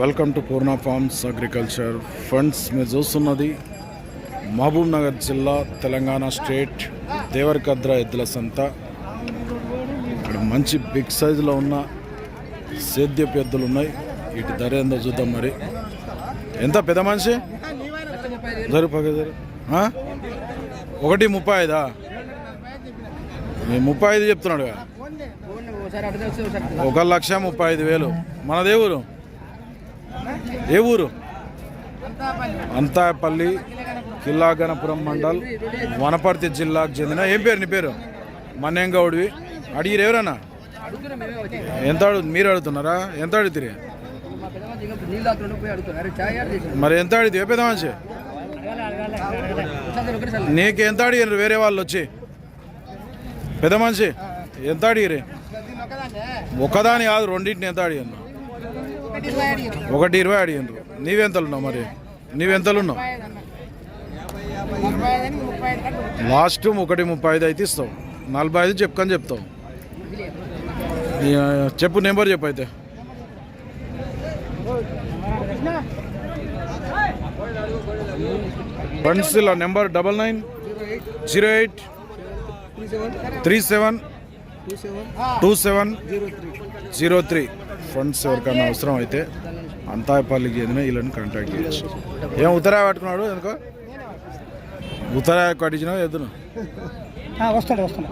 Welcome to Poorna farms agriculture. Friends మీరు చూస్తున్నది మహబూబ్ నగర్ జిల్లా తెలంగాణ స్టేట్ దేవరకద్ర ఎద్దుల సంత. ఇక్కడ మంచి బిగ్ సైజులో ఉన్న సేద్యపు ఎద్దులు ఉన్నాయి. వీటి ధర ఏందో చూద్దాం మరి. ఎంత పెద్ద మనిషి? జరు పక్క జరు ఆ? ఒకటి ముప్పై ఐదా? ముప్పై ఐదు చెప్తున్నాడు. ఒక లక్ష ముప్పై ఐదు వేలు. మనదే ఊరు ఏ ఊరు? అంతాపల్లి కిల్లాగనపురం మండల్ వనపర్తి జిల్లాకు చెందిన ఏం పేరు నీ పేరు? మన్యంగౌడివి అడిగిరు ఎవరన్నా? ఎంత అడుగు మీరు అడుగుతున్నారా? ఎంత అడుగుతారు? మరి ఎంత అడిగితే పెద్ద మనిషి? నీకు ఎంత అడిగారు వేరే వాళ్ళు వచ్చి. పెద్ద మనిషి ఎంత అడిగిరి ఒకదాని కాదు రెండింటిని ఎంత అడిగాను ఒకటి ఇరవై అడిగినారు నీవెంతలున్నావు మరి? నీవెంతలున్నావు? లాస్ట్ ఒకటి ముప్పై ఐదు అయితే ఇస్తావు. నలభై ఐదు చెప్పుకొని చెప్తావు. చెప్పు నెంబర్ చెప్పు అయితే. ఫ్రెండ్స్ ఇలా number double nine zero eight three seven two seven zero three. Friends ఎవరికైనా అవసరం అయితే అంతాయపల్లికి చెందిన వీళ్ళని కాంటాక్ట్ చేయొచ్చు. ఏం ఉత్తరాయ పట్టుకున్నాడు ఎందుకో? ఉత్తరాయ కట్టించినా ఎద్దును? వస్తాడు వస్తాడు.